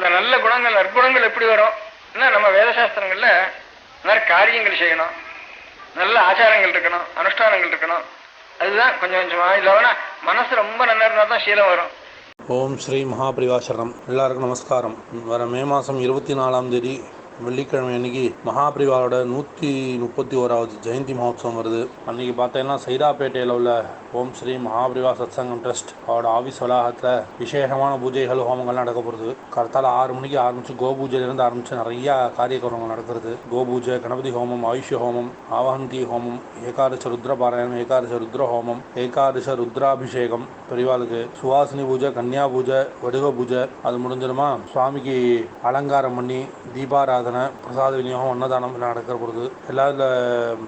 அந்த நல்ல குணங்கள் நற்குணங்கள் எப்படி வரும்? நம்ம வேதசாஸ்திரங்கள்ல நிறைய காரியங்கள் செய்யணும். நல்ல ஆச்சாரங்கள் இருக்கணும் அனுஷ்டானங்கள் இருக்கணும். அதுதான் கொஞ்சம் கொஞ்சமா இல்லாமல் மனசு ரொம்ப நல்லா இருந்தால் தான் சீலம் வரும். ஓம் ஸ்ரீ மகாபிரிவாசரம் எல்லாருக்கும் நமஸ்காரம். வர மே மாதம் இருபத்தி நாலாம் தேதி வெள்ளிக்கிழமை அன்னைக்கு மகாபரிவாரோட நூற்றி முப்பத்தி ஓராவது ஜெயந்தி மகோத்சவம் வருது. அன்னைக்கு பார்த்தீங்கன்னா சைதாப்பேட்டையில் உள்ள ஓம் ஸ்ரீ மகாபிரிவா சத்சங்கம் ட்ரஸ்ட் அவரோட ஆஃபீஸ் வளாகத்தில் விசேஷமான பூஜைகள் ஹோமங்கள்லாம் நடக்க போகிறது கரெக்டாக ஆறு மணிக்கு ஆரம்பித்து கோபூஜையிலேருந்து ஆரம்பித்து நிறையா காரியக்கிரமங்கள் நடக்கிறது. கோபூஜை கணபதி ஹோமம் ஆயுஷ்ய ஹோமம் ஆவஹந்தி ஹோமம் ஏகாதச ருத்ர பாராயணம் ஏகாதச ருத்ர ஹோமம் ஏகாதச ருத்ராபிஷேகம் பெரியவாளுக்கு சுவாசினி பூஜை கன்னியா பூஜை வடுக பூஜை அது முடிஞ்சிடுமா சுவாமிக்கு அலங்காரம் பண்ணி தீபாராதனை பிரசாத விநியோகம் அன்னதானம் எல்லாம் நடக்கிற பொழுது எல்லாம் இதில்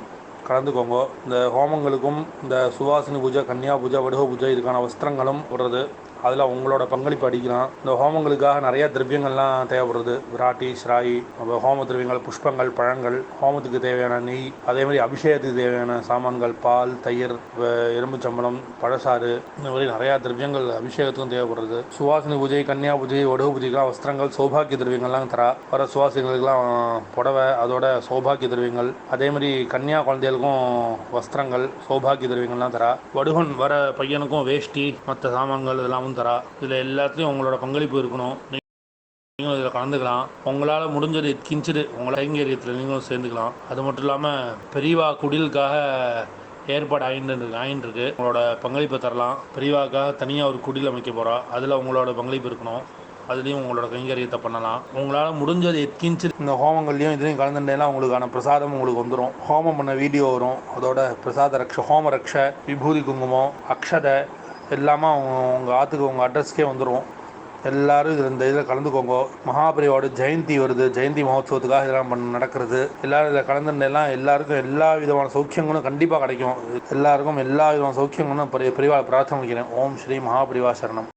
கலந்துக்கோங்க. இந்த ஹோமங்களுக்கும் இந்த சுவாசினி பூஜை கன்னியா பூஜை வடுக பூஜை இதுக்கான வஸ்திரங்களும் போடுறது அதில் உங்களோட பங்களிப்பு அடிக்கலாம். இந்த ஹோமங்களுக்காக நிறைய திரவியங்கள்லாம் தேவைப்படுறது விராட்டி ஸ்ராயி அப்புறம் ஹோம திரவியங்கள் புஷ்பங்கள் பழங்கள் ஹோமத்துக்கு தேவையான நெய் அதே மாதிரி அபிஷேகத்துக்கு தேவையான சாமான்கள் பால் தயிர் எறும்புச்சம்பளம் பழசாறு இந்த மாதிரி நிறையா திரவியங்கள் அபிஷேகத்துக்கும் தேவைப்படுறது சுவாசினி பூஜை கன்னியா பூஜை வடுக பூஜைக்கெலாம் வஸ்திரங்கள் சௌபாக்கிய திரவியங்கள்லாம் தரா வர சுவாசிகளுக்கெல்லாம் புடவை அதோட சௌபாக்கிய திரவியங்கள். அதே மாதிரி கன்னியா குழந்தைகளுக்கும் வஸ்திரங்கள் சௌபாக்கிய திரவியங்கள்லாம் தரா. வடுகன் வர பையனுக்கும் வேஷ்டி மற்ற சாமான்கள் இதெல்லாம் இதெல்லாமும் தரா. இதில் எல்லாத்துலேயும் உங்களோட பங்களிப்பு இருக்கணும். நீங்களும் இதில் கலந்துக்கலாம். உங்களால் முடிஞ்சது கிஞ்சிடு. உங்களை கைங்கரியத்தில் நீங்களும் சேர்ந்துக்கலாம். அது மட்டும் இல்லாமல் பெரியவா குடிலுக்காக ஏற்பாடு ஆயின்னு ஆயின்னு இருக்கு உங்களோட பங்களிப்பை தரலாம். பெரியவாக்காக தனியாக ஒரு குடியில் அமைக்க போகிறா அதில் உங்களோட பங்களிப்பு இருக்கணும். அதுலேயும் உங்களோட கைங்கரியத்தை பண்ணலாம். உங்களால் முடிஞ்சது எத்கிஞ்சு இந்த ஹோமங்கள்லையும் இதுலேயும் கலந்துட்டேன்னா உங்களுக்கான பிரசாதம் உங்களுக்கு வந்துடும் ஹோமம் பண்ண வீடியோ வரும். அதோட பிரசாத ரக்ஷ ஹோம ரக்ஷ விபூதி குங்குமம் அக்ஷதை எல்லாமே அவங்க உங்கள் ஆற்றுக்கு உங்கள் அட்ரஸ்க்கே வந்துடும் எல்லாரும் இதில் இந்த இதில் கலந்துக்கோங்க. மகாபரியோட ஜெயந்தி வருது. ஜெயந்தி மகோத்சவத்துக்காக இதெல்லாம் பண்ண நடக்கிறது. எல்லாரும் இதில் கலந்துருந்தெல்லாம் எல்லாருக்கும் எல்லா விதமான சௌக்கியங்களும் கண்டிப்பாக கிடைக்கும். எல்லாருக்கும் எல்லா விதமான சௌக்கியங்களும் பெரிய பிரிவாக பிரார்த்தனை வைக்கிறேன். ஓம் ஸ்ரீ மகாபிரிவா சரணம்.